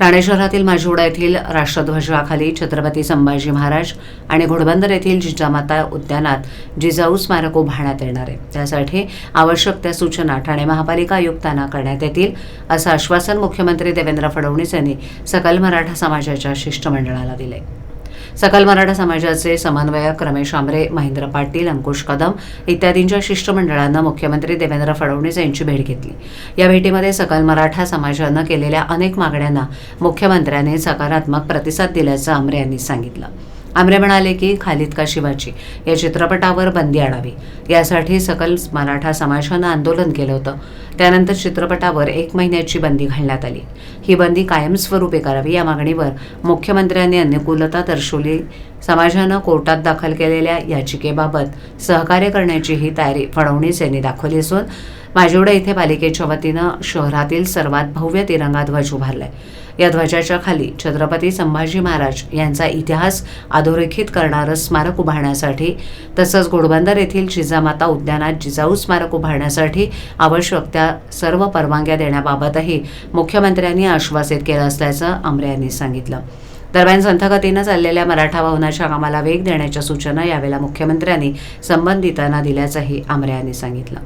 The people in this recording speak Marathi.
ठाणे शहरातील माजिवडा येथील राष्ट्रध्वजाखाली छत्रपती संभाजी महाराज आणि घोडबंदर येथील जिजामाता उद्यानात जिजाऊ स्मारक उभारण्यात येणार आहे. त्यासाठी आवश्यक त्या सूचना ठाणे महापालिका आयुक्तांना करण्यात येतील असं आश्वासन मुख्यमंत्री देवेंद्र फडणवीस यांनी सकल मराठा समाजाच्या शिष्टमंडळाला दिले सकल मराठा समाजाचे समन्वयक रमेश आमरे महेंद्र पाटील अंकुश कदम इत्यादींच्या शिष्टमंडळानं मुख्यमंत्री देवेंद्र फडणवीस यांची भेट घेतली. या भेटीमध्ये सकल मराठा समाजानं केलेल्या अनेक मागण्यांना मुख्यमंत्र्यांनी सकारात्मक प्रतिसाद दिल्याचं आमरे यांनी सांगितलं. आमरे म्हणाले की खालिद का शिवाची या चित्रपटावर बंदी आणावी. यासाठी सकल मराठा समाजानं आंदोलन केलं होतं. त्यानंतर चित्रपटावर एक महिन्याची बंदी घालण्यात आली. ही बंदी कायमस्वरूपी करावी या मागणीवर मुख्यमंत्र्यांनी अनुकूलता दर्शवली समाजानं कोर्टात दाखल केलेल्या याचिकेबाबत सहकार्य करण्याची ही तयारी फडणवीस यांनी दाखवली असून माजिवडा इथे पालिकेच्या वतीनं शहरातील सर्वात भव्य तिरंगा ध्वज उभारलाय. या ध्वजाच्या खाली छत्रपती संभाजी महाराज यांचा इतिहास अधोरेखित करणारं स्मारक उभारण्यासाठी तसंच घोडबंदर येथील जिजामाता उद्यानात जिजाऊ स्मारक उभारण्यासाठी आवश्यक त्या सर्व परवानग्या देण्याबाबतही मुख्यमंत्र्यांनी आश्वासित केलं असल्याचं आमरे यांनी सांगितलं. दरम्यान संथगतीनं चाललेल्या मराठा भवनाच्या कामाला वेग देण्याच्या सूचना यावेळेला मुख्यमंत्र्यांनी संबंधितांना दिल्याचंही आमरे यांनी सांगितलं.